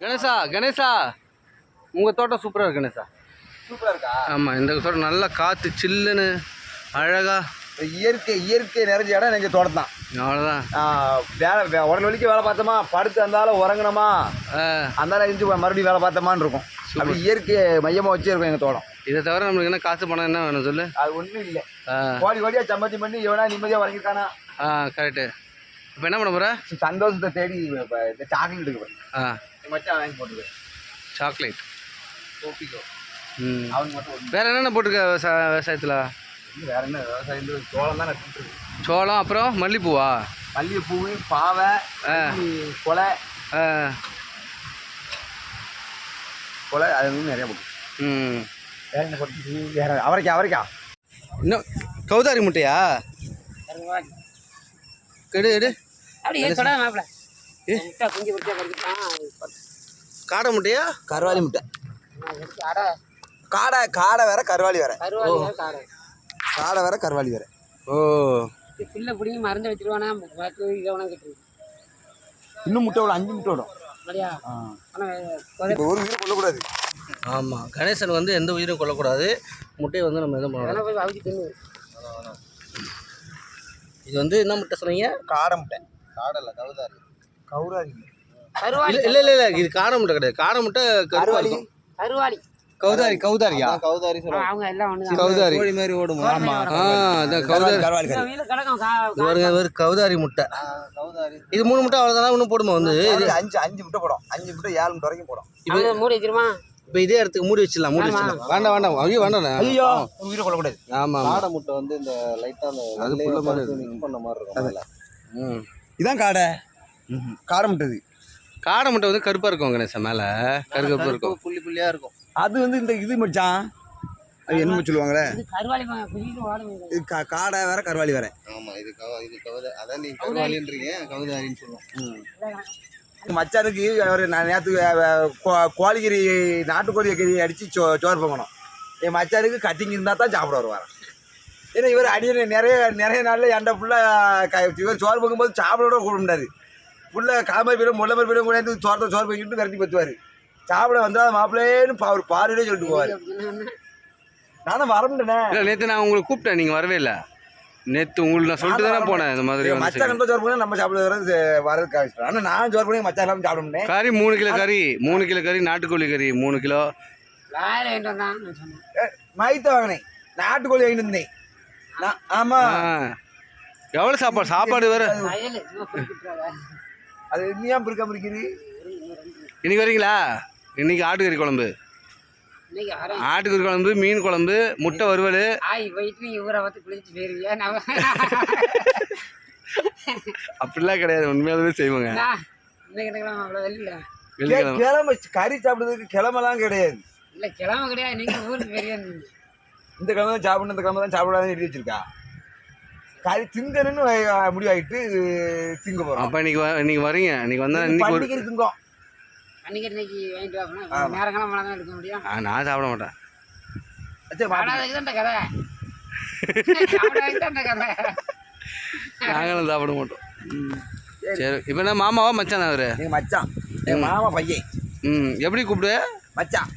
கணேசா கணேசா. உங்கள் தோட்டம் சூப்பராக இருக்கு கணேசா. சூப்பரா இருக்கா? ஆமாம் இந்த தோட்டம் நல்லா காற்று சில்லுன்னு அழகா. இயற்கை இயற்கை நிறைஞ்ச இடம் எங்கள் தோட்டம் தான் அவ்வளோதான் வேலை உடல் வலிக்கு வேலை பார்த்தோமா படுத்து அந்தாலும் உறங்கினோமா அந்தாலும் எழுந்து மறுபடியும் வேலை பார்த்தோமான்னு இருக்கும். அப்படி இயற்கையை மையமாக வச்சு இருக்கும் எங்கள் தோட்டம். இதை தவிர நம்மளுக்கு என்ன காசு பணம் என்ன வேணும் சொல்லு? அது ஒன்றும் இல்லை. கோடி கோடியாக சம்பாத்தி பண்ணி எவனா நிம்மதியாக வாங்கியிருக்கானா ஆ கரெக்டு இப்போ என்ன பண்ண போகிற சந்தோஷத்தை தேடி இந்த சாக்லேட் இருக்கு ஆ. மச்சான் வாங்கி போட்டுருக்கு சாக்லேட் ம். மட்டும் ஒன்று வேறு என்னென்ன போட்டிருக்க விவசாய விவசாயத்தில்? வேற என்ன விவசாயம் சோளம் தான் சோளம் அப்புறம் மல்லிப்பூவா? மல்லிகைப்பூ பாவை கொலை. கொலை அது வந்து நிறைய போட்டு ம். வேற என்ன போட்டு வேற அவரைக்கா அவரைக்கா? இன்னும் கௌதாரி முட்டையா? கெடு எடு. அப்படி ஏன் சொல்லாத மாப்பிள. ஏ? முட்டை குஞ்சு குடிச்சா கடிக்கிட்டான் காடை முட்டையா? கருவாலி முட்டை. அடை. காடை காடை வேற கருவாலி வேற. கருவாடி காடை. காடை வேற கருவாலி வேற. ஓ. பிள்ளை பிடிங்கி மருந்து வச்சிருவானா? வாக்கு கவனம் கட்டு இன்னும் முட்டை விடும் அஞ்சு முட்டை விடும் அப்படியா? ஆனால் இப்போ ஒரு உயிரை கொல்லக்கூடாது. ஆமாம் கணேசன் வந்து எந்த உயிரும் கொல்லக்கூடாது? முட்டையை வந்து நம்ம எதுவும் தின்னு. இது வந்து என்ன முட்டை சொன்னீங்க? காடை முட்டை. காடை இல்லை கவுதாரி கவுதாரி கருவாடி இல்லை இல்லை இல்லை இது காடை முட்டை கிடையாது. காடை முட்டை கருவாடி கருவாலி கருவாடி கௌதாரி கௌதாரியா? கவுதாரி ஆ, அவங்க எல்லாம் ஒன்று கௌதாரி. கோழி மாதிரி ஓடும்? ஆமா. அதான் கௌதாரி. கருவாலி கறி ஒரு கௌதாரி முட்டை. கவுதாரி இது மூணு முட்டை அவ்வளோதானா இன்னும் போடுமா வந்து? இது அஞ்சு அஞ்சு முட்டை போடும். அஞ்சு முட்டை ஏழு முட்டை வரைக்கும் போடும். அவங்க மூடி வச்சிருமா? இப்போ இதே இடத்துக்கு மூடி வச்சிடலாம் மூடி வச்சிடலாம். வேண்டாம் வேண்டாம். ஐயோ வேண்டாம் ஐயோ. உயிரை கொல்லக்கூடாது ஆமாம் காடை முட்டை வந்து இந்த லைட்டா அந்த அது பண்ண மாதிரி இருக்கும். ம். இதான் காடை. காடை முட்டை இது காடை முட்டை வந்து கருப்பாக இருக்கும் கணேசன் மேலே கருகருப்பு இருக்கும். புள்ளி புள்ளியா இருக்கும். அது வந்து இந்த இது மச்சான். அது என்ன சொல்லுவாங்களே? இது கா- காடை வேற கருவாலி வேற. ஆமா இது கவ இது கவுத அதான் நீங்க கருவாலின்றீங்க கவுதாரின்னு சொல்லுவோம். மச்சானுக்கு அவர் நான் நேற்று கோழிக்கறி நாட்டுக்கோழி கறி அடித்து சோ சோறு பொங்கணும். என் மச்சானுக்கு கட்டிங் இருந்தால் தான் சாப்பிட வருவார் ஏன்னா இவர் அடிய நிறைய நிறைய நாளில் என்ட ஃபுல்லாக இவர் சோறு பொங்கும்போது சாப்பிட கூட கூட முடியாது ஃபுல்லாக காமரி பீடம் முல்லை மாதிரி பீடம் கூட சோறத்தை சோறு பொங்கிட்டு விரட்டி பத்துவார். சாப்பிட வந்தால் மாப்பிள்ளேன்னு அவர் பாருடே சொல்லிட்டு போவார். நானும் வரமுட்டேனே இல்லை நேற்று நான் உங்களை கூப்பிட்டேன் நீங்கள் வரவே இல்லை. நேற்று உங்களுக்கு நான் சொல்லிட்டு தானே போனேன் இந்த மாதிரி மச்சான் கண்டிப்பாக சோறு பொங்க நம்ம சாப்பிட வரது வரது காய்ச்சல் ஆனால் நான் சோறு பொங்கி மச்சான் இல்லாமல் சாப்பிட கறி மூணு கிலோ கறி மூணு கிலோ கறி நாட்டுக்கோழி கறி மூணு கிலோ. வந்தான் மைத்த வாங்கினேன். நாட்டுக்கோழி வாங்கிட்டு இருந்தேன் நான் ஆமாம் ஆ. எவ்வளோ சாப்பாடு சாப்பாடு வேறு? அது நீ ஏன் பிரிக்காம இருக்குது இன்னைக்கு வரீங்களா? இன்னைக்கு ஆட்டுக்கறி குழம்பு. ஆட்டுக்கறி குழம்பு மீன் குழம்பு முட்டை வறுவல். ஆய் போயிட்டு இவரை பார்த்து குளிச்சு போயிருவியா நான் அப்படிலாம் கிடையாது. உண்மையாலுமே செய்வாங்க. கிழமை கறி சாப்பிடுறதுக்கு கிழமெல்லாம் கிடையாது. இல்லை கிழமை கிடையாது. நீங்கள் ஊருக்கு பெரிய இந்த கிழமை தான் சாப்பிடணும் இந்த கிழமை தான் சாப்பிடாதுன்னு எழுதி வச்சிருக்கா. கறி திங்கணும்னு முடிவாயிட்டு திங்க போகிறோம் அப்போ இன்னைக்கு இன்னைக்கு வரீங்க? இன்னைக்கு வந்தா இன்னைக்கு திங்கம். அன்னைக்கு இன்னைக்கு வாங்கிட்டு எடுக்க முடியும். நான் சாப்பிட மாட்டேன். கதை. நாங்களும் சாப்பிட மாட்டோம். சரி இப்போ என்ன மாமாவா மச்சான் அவரு? எங்க மச்சான். எங்க மாமா பையன். ம் எப்படி கூப்பிடு? மச்சான்.